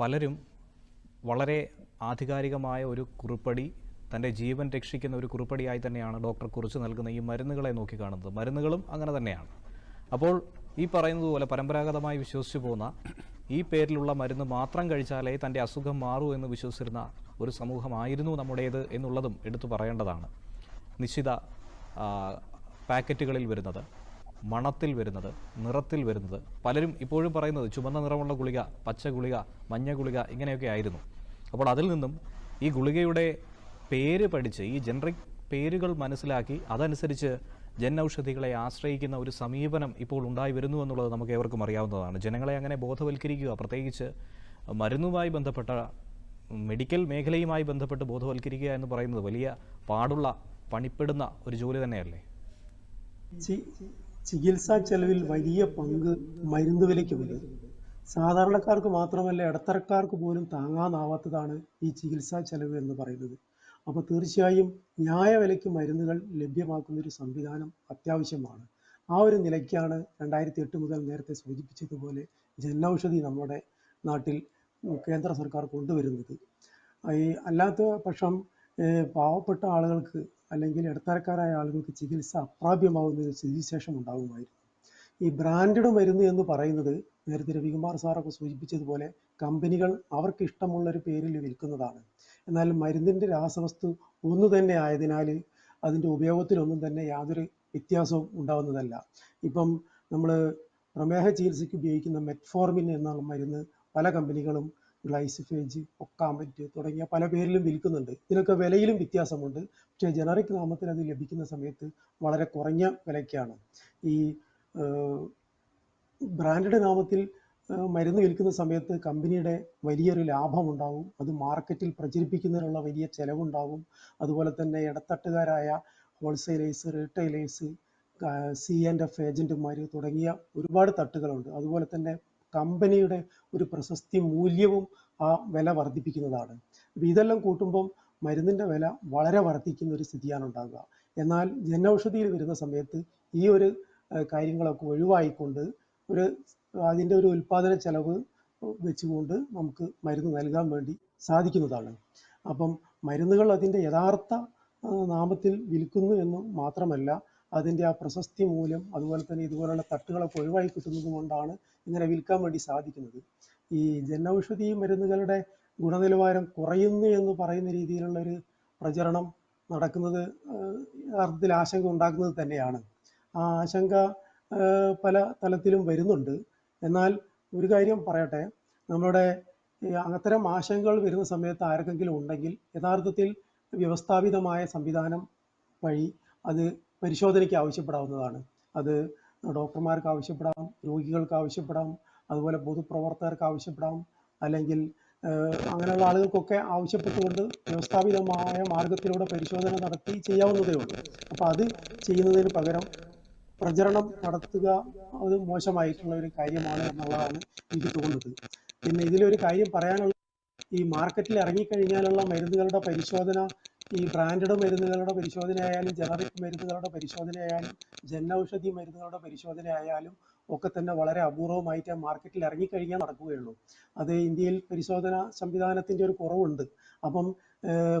പലരും വളരെ ആധികാരികമായ ഒരു കുറിപ്പടി തന്റെ ജീവൻ രക്ഷിക്കുന്ന ഒരു കുറിപ്പടിയായി തന്നെയാണ് ഡോക്ടർ കുറിച്ച് നൽകുന്ന ഈ മരുന്നുകളെ നോക്കി കാണുന്നത്. മരുന്നുകളും അങ്ങനെ തന്നെയാണ്. അപ്പോൾ ഈ പറയുന്നത് പോലെ പരമ്പരാഗതമായി വിശ്വസിച്ചു പോകുന്ന ഈ പേരിലുള്ള മരുന്ന് മാത്രം കഴിച്ചാലേ തന്റെ അസുഖം മാറൂ എന്ന് വിശ്വസിച്ചിരുന്ന ഒരു സമൂഹമായിരുന്നു നമ്മുടേത് എന്നുള്ളതും എടുത്തു പറയേണ്ടതാണ്. നിശ്ചിത പാക്കറ്റുകളിൽ വരുന്നത്. മണത്തിൽ വരുന്നത് നിറത്തിൽ വരുന്നത്. പലരും ഇപ്പോഴും പറയുന്നത് ചുമന്ന നിറമുള്ള ഗുളിക പച്ച ഗുളിക മഞ്ഞ ഗുളിക ഇങ്ങനെയൊക്കെ ആയിരുന്നു. അപ്പോൾ അതിൽ നിന്നും ഈ ഗുളികയുടെ പേര് പഠിച്ച് ഈ ജനറിക് പേരുകൾ മനസ്സിലാക്കി അതനുസരിച്ച് ജൻ ഔഷധികളെ ആശ്രയിക്കുന്ന ഒരു സമീപനം ഇപ്പോൾ ഉണ്ടായി വരുന്നു എന്നുള്ളത് നമുക്ക് ഏവർക്കും അറിയാവുന്നതാണ്. ജനങ്ങളെ അങ്ങനെ ബോധവൽക്കരിക്കുക പ്രത്യേകിച്ച് മരുന്നുമായി ബന്ധപ്പെട്ട മെഡിക്കൽ മേഖലയുമായി ബന്ധപ്പെട്ട് ബോധവൽക്കരിക്കുക എന്ന് പറയുന്നത് വലിയ പാടുള്ള പണിപ്പെടുന്ന ഒരു ജോലി തന്നെയല്ലേ? ചികിത്സാ ചെലവിൽ വലിയ പങ്ക് മരുന്ന് വിലയ്ക്കുണ്ട് സാധാരണക്കാർക്ക് മാത്രമല്ല ഇടത്തരക്കാർക്ക് പോലും താങ്ങാനാവാത്തതാണ് ഈ ചികിത്സാ ചെലവ് എന്ന് പറയുന്നത്. അപ്പോൾ തീർച്ചയായും ന്യായ വിലയ്ക്ക് മരുന്നുകൾ ലഭ്യമാക്കുന്ന ഒരു സംവിധാനം അത്യാവശ്യമാണ്. ആ ഒരു നിലയ്ക്കാണ് രണ്ടായിരത്തി എട്ട് മുതൽ നേരത്തെ സൂചിപ്പിച്ചതുപോലെ ജനൌഷധി നമ്മുടെ നാട്ടിൽ കേന്ദ്ര സർക്കാർ കൊണ്ടുവരുന്നത്. ഈ അല്ലാത്ത പക്ഷം പാവപ്പെട്ട ആളുകൾക്ക് അല്ലെങ്കിൽ ഇടത്തരക്കാരായ ആളുകൾക്ക് ചികിത്സ അപ്രാപ്യമാവുന്ന ഒരു സ്ഥിതിവിശേഷം ഉണ്ടാകുമായിരുന്നു ഈ ബ്രാൻഡഡ് മരുന്ന് എന്ന് പറയുന്നത് നേരത്തെ രവികുമാർ സാറൊക്കെ സൂചിപ്പിച്ചതുപോലെ കമ്പനികൾ അവർക്ക് ഇഷ്ടമുള്ള ഒരു പേരിൽ വിൽക്കുന്നതാണ്. എന്നാൽ മരുന്നിന്റെ രാസവസ്തു ഒന്നു തന്നെ ആയതിനാൽ അതിന്റെ ഉപയോഗത്തിലൊന്നും തന്നെ യാതൊരു വ്യത്യാസവും ഉണ്ടാവുന്നതല്ല. ഇപ്പം നമ്മൾ പ്രമേഹ ചികിത്സയ്ക്ക് ഉപയോഗിക്കുന്ന മെറ്റ്ഫോർമിൻ എന്ന മരുന്ന് പല കമ്പനികളും ഗ്ലൈസിഫേജ് ഒക്കാമറ്റ് തുടങ്ങിയ പല പേരിലും വിൽക്കുന്നുണ്ട്. ഇതിനൊക്കെ വിലയിലും വ്യത്യാസമുണ്ട്. പക്ഷേ ജനറിക് നാമത്തിൽ അത് ലഭിക്കുന്ന സമയത്ത് വളരെ കുറഞ്ഞ വിലയ്ക്കാണ്. ഈ ബ്രാൻഡഡ് നാമത്തിൽ മരുന്ന് വിൽക്കുന്ന സമയത്ത് കമ്പനിയുടെ വലിയൊരു ലാഭം ലാഭമുണ്ടാവും. അത് മാർക്കറ്റിൽ പ്രചരിപ്പിക്കുന്നതിനുള്ള വലിയ ചെലവുണ്ടാവും. അതുപോലെ തന്നെ ഇടത്തട്ടുകാരായ wholesalers retailers C and F ഏജന്റുമാർ തുടങ്ങിയ ഒരുപാട് തട്ടുകളുണ്ട്. അതുപോലെ തന്നെ കമ്പനിയുടെ ഒരു പ്രശസ്തി മൂല്യവും ആ വില വർദ്ധിപ്പിക്കുന്നതാണ്. അപ്പോൾ ഇതെല്ലാം കൂട്ടുമ്പം മരുന്നിന്റെ വില വളരെ വർദ്ധിക്കുന്ന ഒരു സ്ഥിതിയാണ് ഉണ്ടാകുക എന്നാൽ ജനൌഷധിയിൽ വരുന്ന സമയത്ത് ഈ ഒരു കാര്യങ്ങളൊക്കെ ഒഴിവായിക്കൊണ്ട് ഒരു അതിന്റെ ഒരു ഉൽപാദന ചെലവ് വെച്ചുകൊണ്ട് നമുക്ക് മരുന്ന് നൽകാൻ വേണ്ടി സാധിക്കുന്നതാണ്. അപ്പം മരുന്നുകൾ അതിന്റെ യഥാർത്ഥ നാമത്തിൽ വിൽക്കുന്നു എന്ന് മാത്രമല്ല അതിന്റെ ആ പ്രശസ്തി മൂലം അതുപോലെ തന്നെ ഇതുപോലുള്ള തട്ടുകളൊക്കെ ഒഴിവായി കിട്ടുന്നത് കൊണ്ടാണ് ഇങ്ങനെ വിൽക്കാൻ വേണ്ടി സാധിക്കുന്നത്. ഈ ജനൌഷധി മരുന്നുകളുടെ ഗുണനിലവാരം കുറയുന്നു എന്ന് പറയുന്ന രീതിയിലുള്ള ഒരു പ്രചരണം നടക്കുന്നത് അർത്ഥത്തിൽ ആശങ്ക ഉണ്ടാക്കുന്നത് തന്നെയാണ്. ആ ആശങ്ക പല തലത്തിലും വരുന്നുണ്ട്. എന്നാൽ ഒരു കാര്യം പറയട്ടെ. നമ്മുടെ അത്തരം ആശങ്കകൾ വരുന്ന സമയത്ത് ആർക്കെങ്കിലും ഉണ്ടെങ്കിൽ യഥാർത്ഥത്തിൽ വ്യവസ്ഥാപിതമായ സംവിധാനം വഴി അത് പരിശോധനയ്ക്ക് ആവശ്യപ്പെടാവുന്നതാണ്. അത് ഡോക്ടർമാർക്ക് ആവശ്യപ്പെടാം രോഗികൾക്ക് ആവശ്യപ്പെടാം അതുപോലെ പൊതുപ്രവർത്തകർക്ക് ആവശ്യപ്പെടാം അല്ലെങ്കിൽ അങ്ങനെയുള്ള ആളുകൾക്കൊക്കെ ആവശ്യപ്പെട്ടുകൊണ്ട് വ്യവസ്ഥാപിതമായ മാർഗത്തിലൂടെ പരിശോധന നടത്തി ചെയ്യാവുന്നതേ ഉള്ളൂ. അപ്പോൾ അത് ചെയ്യുന്നതിന് പകരം പ്രചരണം നടത്തുക അത് മോശമായിട്ടുള്ള ഒരു കാര്യമാണ് എന്നുള്ളതാണ് എനിക്ക് തോന്നുന്നത്. പിന്നെ ഇതിലൊരു കാര്യം പറയാനുള്ള ഈ മാർക്കറ്റിൽ ഇറങ്ങിക്കഴിഞ്ഞാലുള്ള മരുന്നുകളുടെ പരിശോധന ഈ ബ്രാൻഡഡ് മരുന്നുകളുടെ പരിശോധന ആയാലും ജനറിക് മരുന്നുകളുടെ പരിശോധന ആയാലും ജനൌഷധി മരുന്നുകളുടെ പരിശോധന ആയാലും ഒക്കെ തന്നെ വളരെ അപൂർവമായിട്ട് മാർക്കറ്റിൽ ഇറങ്ങിക്കഴിഞ്ഞാൽ നടക്കുകയുള്ളൂ. അത് ഇന്ത്യയിൽ പരിശോധന സംവിധാനത്തിന്റെ ഒരു കുറവുണ്ട്. അപ്പം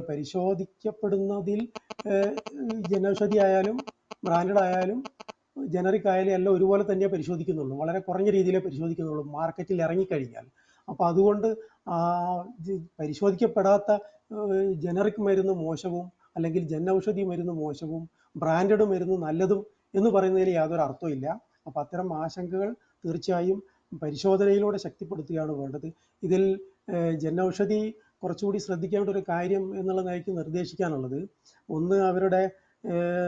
പരിശോധിക്കപ്പെടുന്നതിൽ ജനൌഷധി ആയാലും ബ്രാൻഡഡ് ആയാലും ജനറിക് ആയാലും എല്ലാം ഒരുപോലെ തന്നെ പരിശോധിക്കുന്നുള്ളൂ. വളരെ കുറഞ്ഞ രീതിയിലേ പരിശോധിക്കുന്നുള്ളൂ. മാർക്കറ്റിൽ ഇറങ്ങിക്കഴിഞ്ഞാൽ. അപ്പോൾ അതുകൊണ്ട് പരിശോധിക്കപ്പെടാത്ത ജനറിക് മരുന്ന് മോശവും അല്ലെങ്കിൽ ജനൌഷധി മരുന്ന് മോശവും ബ്രാൻഡഡ് മരുന്ന് നല്ലതും എന്ന് പറയുന്നതിൽ യാതൊരു അർത്ഥമില്ല അപ്പം അത്തരം ആശങ്കകൾ തീർച്ചയായും പരിശോധനയിലൂടെ ശക്തിപ്പെടുത്തുകയാണ് വേണ്ടത്. ഇതിൽ ജനൌഷധി കുറച്ചുകൂടി ശ്രദ്ധിക്കേണ്ട ഒരു കാര്യം എന്നുള്ള നിലയ്ക്ക് നിർദ്ദേശിക്കാനുള്ളത്. ഒന്ന് അവരുടെ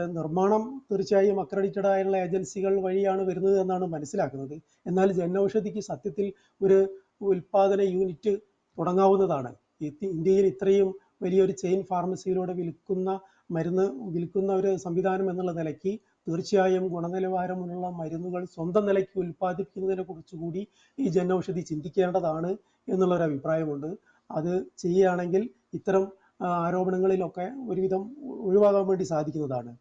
നിർമ്മാണം തീർച്ചയായും അക്രഡിറ്റഡ് ആയുള്ള ഏജൻസികൾ വഴിയാണ് വരുന്നത് എന്നാണ് മനസ്സിലാക്കുന്നത്. എന്നാൽ ജനൌഷധിക്ക് സത്യത്തിൽ ഒരു ഉൽപാദന യൂണിറ്റ് തുടങ്ങാവുന്നതാണ്. ഇന്ത്യയിൽ ഇത്രയും വലിയൊരു ചെയിൻ ഫാർമസിയിലൂടെ വിൽക്കുന്ന മരുന്ന് വിൽക്കുന്ന ഒരു സംവിധാനം എന്നുള്ള നിലയ്ക്ക് തീർച്ചയായും ഗുണനിലവാരമുള്ള മരുന്നുകൾ സ്വന്തം നിലയ്ക്ക് ഉൽപ്പാദിപ്പിക്കുന്നതിനെ കുറിച്ച് കൂടി ഈ ജനൌഷധി ചിന്തിക്കേണ്ടതാണ് എന്നുള്ളൊരു അഭിപ്രായമുണ്ട്. അത് ചെയ്യുകയാണെങ്കിൽ ഇത്തരം ആരോപണങ്ങളിലൊക്കെ ഒരുവിധം ഒഴിവാകാൻ വേണ്ടി സാധിക്കുന്നതാണ്.